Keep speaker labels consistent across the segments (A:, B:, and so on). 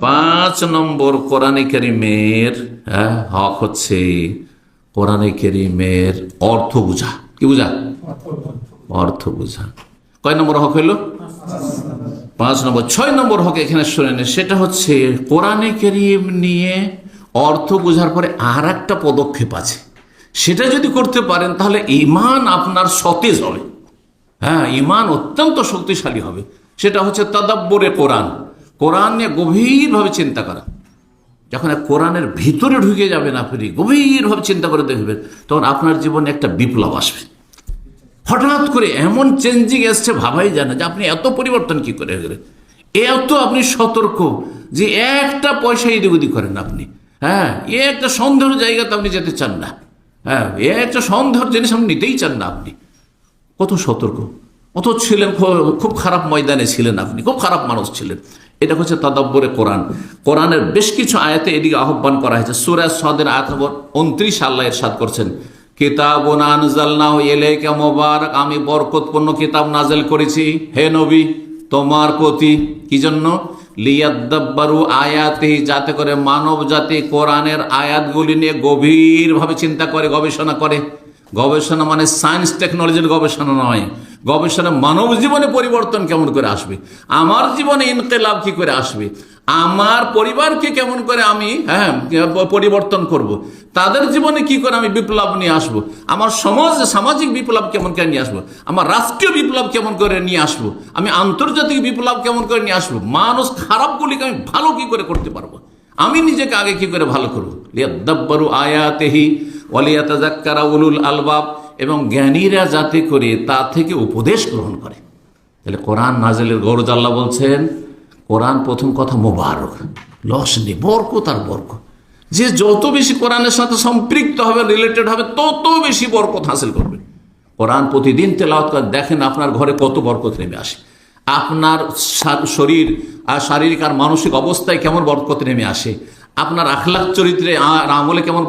A: পাঁচ নম্বর কোরআনে করিমের হ্যাঁ, হক হচ্ছে কোরআনে করিমের অর্থ বুঝা। কি বুঝা? অর্থ বুঝা। কয় নম্বর হক হইল? পাঁচ নম্বর। ছয় নম্বর হক এখানে শুনে নেন সেটা হচ্ছে কোরআনে করিম নিয়ে অর্থ বোঝার পরে আর একটা পদক্ষেপ আছে। সেটা যদি করতে পারেন তাহলে ইমান আপনার সতেজ হবে। হ্যাঁ ইমান অত্যন্ত শক্তিশালী হবে। সেটা হচ্ছে তদাব্বরে কোরআন। কোরআন নিয়ে গভীরভাবে চিন্তা করা। যখন কোরআনের ভিতরে ঢুকে যাবেন আপনি গভীরভাবে চিন্তা করে দেখবেন, তখন আপনার জীবনে একটা বিপ্লব আসবে। হঠাৎ করে এমন চেঞ্জিং এসছে, ভাবাই যায় না যে আপনি এত পরিবর্তন কি করে গেলেন এত আপনি সতর্ক যে একটা পয়সা এদিক ওদিক করেন আপনি। হ্যাঁ এ একটা সন্দেহের জায়গাতে আপনি যেতে চান না। হ্যাঁ এ একটা সন্দেহের জিনিস আপনি নিতেই চান না আপনি। কত সতর্ক। অত ছিলেন, খুব খারাপ ময়দানে ছিলেন আপনি, খুব খারাপ মানুষ ছিলেন। এটা হচ্ছে তাদাব্বরে কোরআন। কোরআনের বেশ কিছু আয়াতে এদিকে আহ্বান করা হয়েছে। সুরাজ সদের আয়াত নম্বর উনত্রিশ আল্লাহ এরশাদ করছেন। কিতাব আনজালনাহু ইলাইকা মুবারক। আমি বরকতপূর্ণ কিতাব নাজেল করেছি। হে নবী, তোমার প্রতি কি জন্য? লিয়াদ্দাব্বারু আয়াতে, যাতে করে মানব জাতি কোরআনের আয়াতগুলি নিয়ে গভীরভাবে চিন্তা করে, গবেষণা করে। গবেষণা মানে সায়েন্স টেকনোলজির গবেষণা নয়। গবেষণা মানব জীবনে পরিবর্তন কেমন করে আসবে? আমার জীবনে ইনকেলাব কি করে আসবে? আমার পরিবারকে কেমন করে আমি হ্যাঁ পরিবর্তন করব। তাদের জীবনে কি করে আমি বিপ্লব নিয়ে আসব। আমার সমাজ, সামাজিক বিপ্লব কেমন করে নিয়ে আসব? আমার রাষ্ট্রীয় বিপ্লব কেমন করে নিয়ে আসব। আমি আন্তর্জাতিক বিপ্লব কেমন করে নিয়ে আসব? মানুষ খারাপগুলিকে আমি ভালো কি করে করতে পারব? আমি নিজেকে আগে কি করে ভালো করব? লিয়াদ্দাব্বারু আয়াতেহি ওয়ালিয়াতাজাক্কারা উলুল আলবাব, এবং জ্ঞানীরা যাতে করে তা থেকে উপদেশ গ্রহণ করে। তাহলে কোরআন নাজেলের গৌরজ আল্লাহ বলছেন, কোরআন প্রথম কথা মোবারক, লস নেই, বরকত আর বরকত। যে যত বেশি কোরআনের সাথে সম্পৃক্ত হবে রিলেটেড হবে, তত বেশি বরকত হাসিল করবে। কোরআন প্রতিদিন তেলাওয়াত করে দেখেন আপনার ঘরে কত বরকত নেমে আসে। আপনার শরীর আর শারীরিক আর মানসিক অবস্থায় কেমন বরকত নেমে আসে। আপনার আখলাক চরিত্রে আর আমলে কেমন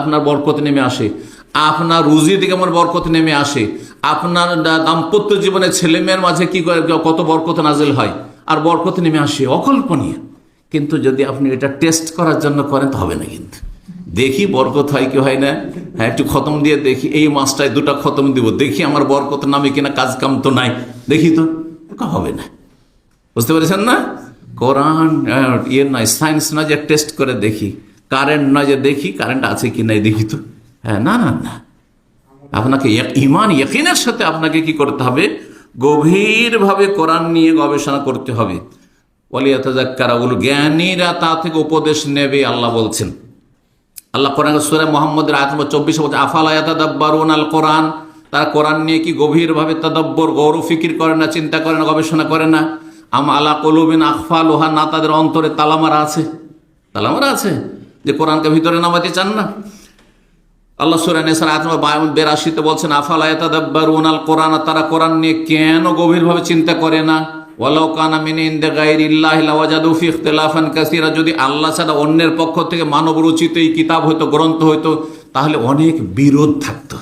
A: আপনার বরকত নেমে আসে? আপনার রুজিতে কেমন বরকত নেমে আসে? আপনার দাম্পত্য জীবনে ছেলে মেয়ের মাঝে কি কত বরকত নাজেল হয়? আর বরকত নেমে আসে অকল্পনীয়। কিন্তু যদি আপনি এটা টেস্ট করার জন্য করেন, তো হবে না কিন্তু। দেখি বরকত হয় কি হয় না। হ্যাঁ একটু খতম দিয়ে দেখি, এই মাসটায় দুটো খতম দিব। দেখি আমার বরকত নামে কিনা কাজ কাম তো নাই। দেখি তো হবে না। বুঝতে পেরেছেন না? কোরআন ইয়ে নয়, সায়েন্স নয় যে টেস্ট করে দেখি। কারেন্ট নয় যে দেখি, কারেন্ট আছে কি নাই দেখি তো। হ্যাঁ না না না। আপনাকে ইমান ইয়কিনের সাথে আপনাকে কি করতে হবে? গভীরভাবে কোরআন নিয়ে গবেষণা করতে হবে। জ্ঞানীরা তা থেকে উপদেশ নেবে, আল্লাহ বলছেন। আল্লাহ কোরআন সুরে চব্বিশে আফাল কোরআন? তারা কোরআন নিয়ে কি গভীরভাবে তাদাব্বর গৌরব ফিকির করে না, চিন্তা করে না, গবেষণা করে না? আম আলা কলুবিন আখফা লোহা না তাদের অন্তরে তালামারা আছে। তালামারা আছে? যে কোরআনকে ভিতরে নামাতে চান না। আল্লাহ সুরান আত্মা বেরাশিতে বলছেন, আফাল আয়াতাদাব্বার উনাল কোরআন তারা কোরআন নিয়ে কেন গভীরভাবে চিন্তা করে না? ওয়ালাউ কানা মিন ইনদে গায়রিল্লাহি লাওয়াজাদু ফি ইখতিলাফান কাসীরা, যদি আল্লাহ ছাড়া অন্যের পক্ষ থেকে মানব রচিত এই কিতাব হইতো, গ্রন্থ হইতো, তাহলে অনেক বিরোধ থাকতো,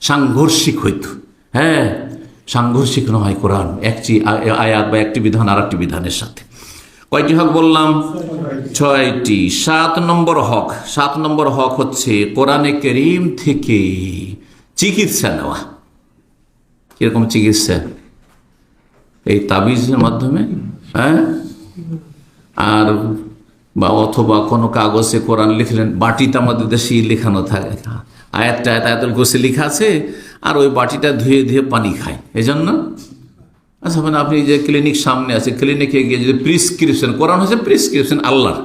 A: সাংঘর্ষিক হইতো। হ্যাঁ? সাংঘর্ষিক নয়, কোরআন। একটি আয়াত বা একটি বিধান আর একটি বিধানের সাথে। কয়টি হক বললাম? ছয়টি। সাত নম্বর হক। সাত নম্বর হক হচ্ছে কোরআনে করিম থেকে চিকিৎসা নেওয়া। কীরকম চিকিৎসা? এই তাবিজের মাধ্যমে হ্যাঁ? আর বা অথবা কোনো কাগজে কোরআন লিখলেন, বাটিতে আমাদের দেশে লেখানো থাকে। আয়াতটা আয়াত আয়াতুল গোসে লেখা আছে, আর ওই বাটিটা ধুয়ে ধুয়ে পানি খায়। এই জন্য আচ্ছা মানে আপনি যে ক্লিনিক সামনে আছে ক্লিনিকে গিয়ে যদি প্রিসক্রিপশন কোরআন হচ্ছে প্রিসক্রিপশন আল্লাহর।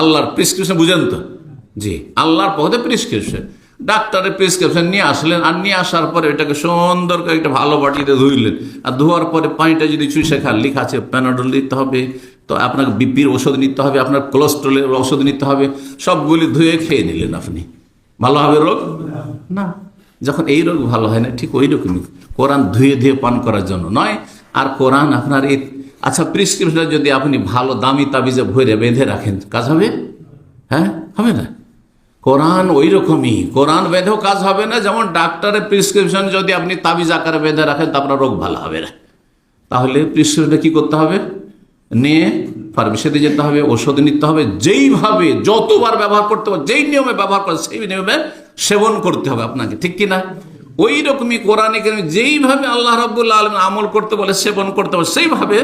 A: আল্লাহর প্রিসক্রিপশন বুঝেন তো? জি, আল্লাহর পথে প্রিসক্রিপশন ডাক্তারের প্রেসক্রিপশন নিয়ে আসলেন, আর নিয়ে আসার পরে এটাকে সুন্দর করে একটা ভালো বাটিতে ধুইলেন। আর ধোয়ার পরে পানিটা যদি চুষে খান, লিখা আছে প্যানাডল দিতে হবে তো আপনাকে বিপির ওষুধ নিতে হবে, আপনার কোলেস্ট্রলের ওষুধ নিতে হবে, সবগুলি ধুয়ে খেয়ে নিলেন আপনি। ভালো হবে রোগ? না। যখন এই রোগ ভালো হয় না, ঠিক ওই রকমই কোরআন ধুয়ে ধুয়ে পান করার জন্য নয়, আর কোরআন আপনার এই আচ্ছা প্রিসক্রিপশন যদি আপনি ভালো দামি তাবিজে ভরে বেঁধে রাখেন, কাজ হবে? হ্যাঁ হবে না। কোরআন ওই রকমই। কোরআন বেঁধেও কাজ হবে না, যেমন ডাক্তারের প্রিসক্রিপশন যদি আপনি তাবিজ আকারে বেঁধে রাখেন, তা আপনার রোগ ভালো হবে না। তাহলে প্রিসক্রিপশনটা কি করতে হবে? নিয়ে ফার্মেসিতে যেতে হবে ওষুধ নিতে হবে, যেইভাবে যতবার ব্যবহার করতে হবে, যেই নিয়মে ব্যবহার করে সেই নিয়মে সেবন করতে হবে আপনাকে, ঠিক কি না ওই রকমই কোরআনে যেইভাবে আল্লাহ রব্বুল্লা আলম আমল করতে বলে, সেবন করতে হবে সেইভাবে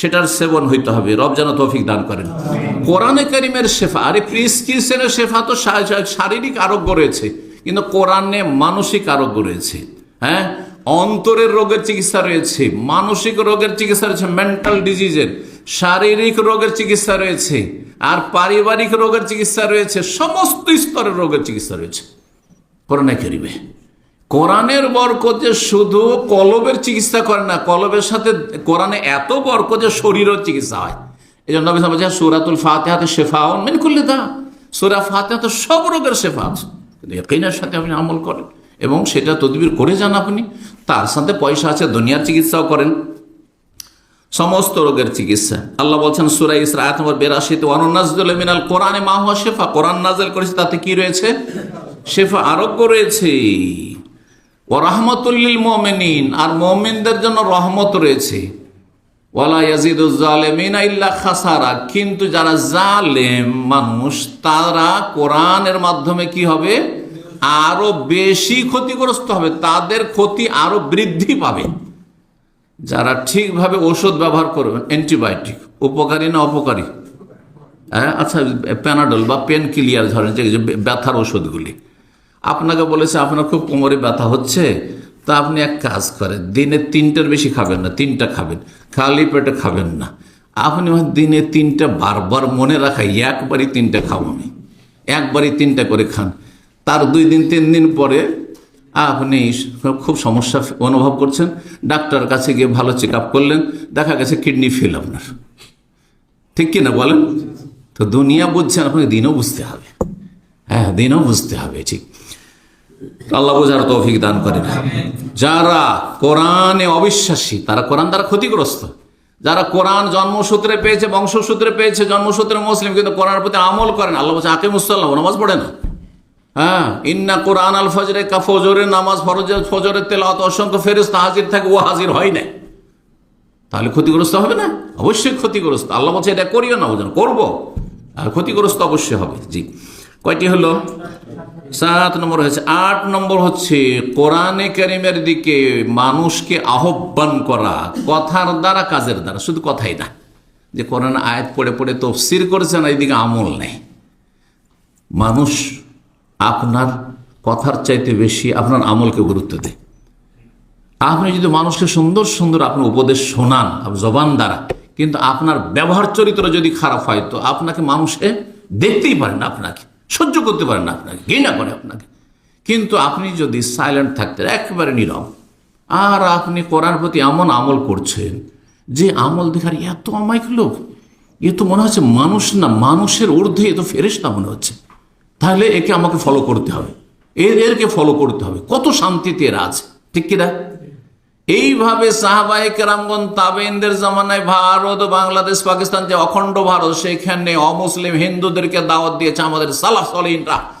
A: সেটার সেবন হইতে হবে, রব যেন তৌফিক দান করেন। কোরআনে কারিমের শেফা, আরে প্রিসক্রিপশনের শেফা তো শারীরিক আরোগ্য রয়েছে, কিন্তু কোরআনে মানসিক আরোগ্য রয়েছে হ্যাঁ? অন্তরের রোগের চিকিৎসা রয়েছে, মানসিক রোগের চিকিৎসা রয়েছে মেন্টাল ডিজিজের শারীরিক রোগের চিকিৎসা রয়েছে, আর পারিবারিক রোগের চিকিৎসা রয়েছে, সমস্ত স্তরের রোগের চিকিৎসা রয়েছে। কোরআনে করিবে কোরআনের বরকত যে শুধু কলবের চিকিৎসা করে না, কলবের সাথে কোরআনে এত বরকত যে শরীরও চিকিৎসা হয়। এই জন্য সুরাতুল ফাতেহাতে শেফা মেন করলে দা সুরা ফাতেহা তো সব রোগের শেফা আছে। কিন্তু সাথে আপনি আমল করেন, এবং সেটা তদবির করে যান আপনি, তার সাথে পয়সা আছে, দুনিয়ার চিকিৎসাও করেন। সমস্ত রোগের চিকিৎসা। আল্লাহ বলছেন সুরাই ইসরা, আয়াত নম্বর মিনাল কোরআনে মা শেফা। কোরআন নাজেল করেছে, তাতে কি রয়েছে? শেফা আরোগ্য রয়েছে। ও রহমতুল্লিল মোমেনিন, আর মোমিনদের জন্য রহমত রয়েছে। ওয়ালা ইয়াজিদুজ জালেমিনা ইল্লা খাসারা। কিন্তু যারা জালেম মানুষ, তারা কোরআনের মাধ্যমে কি হবে? আরও বেশি ক্ষতিগ্রস্ত হবে। তাদের ক্ষতি আরও বৃদ্ধি পাবে। যারা ঠিকভাবে ওষুধ ব্যবহার করবেন অ্যান্টিবায়োটিক উপকারী না অপকারী? হ্যাঁ আচ্ছা প্যানাডল বা পেন কিলিয়ার ধরেন, যে ব্যথার ওষুধগুলি আপনাকে বলেছে, আপনার খুব কোমরে ব্যথা হচ্ছে, তা আপনি এক কাজ করেন, দিনে তিনটার বেশি খাবেন না, তিনটা খাবেন, খালি পেটে খাবেন না। আপনি দিনে তিনটা বারবার মনে রাখা একবারই তিনটা খাব আমি একবারই তিনটা করে খান। তার দুই দিন, তিন দিন পরে আপনি খুব সমস্যা অনুভব করছেন, ডাক্তার কাছে গিয়ে ভালো চেক করলেন, দেখা গেছে কিডনি ফেল আপনার। ঠিক কিনা বলেন? তো দুনিয়া বুঝছেন, আপনাকে দিনও বুঝতে হবে। হ্যাঁ দিনও বুঝতে হবে, ঠিক। আল্লাহ বোঝার তৌফিক দান করেন। যারা কোরআনে অবিশ্বাসী, তারা কোরআন দ্বারা ক্ষতিগ্রস্ত। যারা কোরআন জন্মসূত্রে পেয়েছে, বংশসূত্রে পেয়েছে, জন্মসূত্রে মুসলিম, কিন্তু কোরআনের প্রতি আমল করেন, আল্লাহ বলছে আকে মুসাল্লাহ নামাজ পড়ে না। হ্যাঁ ইন্না কোরআন আল ফজরে কা ফজরের নামাজ ফরজের ফজরের তেলাওয়াত অসংখ্য ফেরেস্তা হাজির থাকে, ও হাজির হয় না তাহলে ক্ষতিগ্রস্ত হবে না? অবশ্যই ক্ষতিগ্রস্ত। আল্লাহ বলছে, এটা করিও না ওজন করব। আর ক্ষতিগ্রস্ত অবশ্যই হবে। জি। কয়টি হলো? সাত নম্বর হয়েছে। আট নম্বর হচ্ছে, কোরআনে কারিমের দিকে মানুষকে আহ্বান করা কথার দ্বারা, কাজের দ্বারা। শুধু কথাই না। যে কোরআন আয়াত পড়ে পড়ে তফসির করেছেন এইদিকে আমল নেই। মানুষ আপনার কথার চাইতে বেশি আপনার আমলকে গুরুত্ব দেয়। আপনি যদি মানুষকে সুন্দর সুন্দর আপনার উপদেশ শোনান জবান দ্বারা, কিন্তু আপনার ব্যবহার চরিত্র যদি খারাপ হয়, তো আপনাকে মানুষে দেখতেই পারে না আপনাকে, সহ্য করতে পারে না আপনাকে, ঘৃণা করে আপনাকে। কিন্তু আপনি যদি সাইলেন্ট থাকতেন, একেবারে নীরব, আর আপনি করার প্রতি এমন আমল করছেন, যে আমল দেখার এত অমায়িক লোক, এ তো মনে হচ্ছে মানুষ না, মানুষের ঊর্ধ্বে এ তো ফেরেস্তা মনে হচ্ছে। তাহলে একে আমাকে ফলো করতে হবে। এর, এরকে ফলো করতে হবে। কত শান্তিতে এরা আছে। ঠিক কিনা? এইভাবে সাহাবাই কেরামগন তাবেনদের জামানায় ভারত, বাংলাদেশ, পাকিস্তান যে অখণ্ড ভারত, সেখানে অমুসলিম হিন্দুদেরকে দাওয়াত দিয়েছে আমাদের সালাফ সলিনরা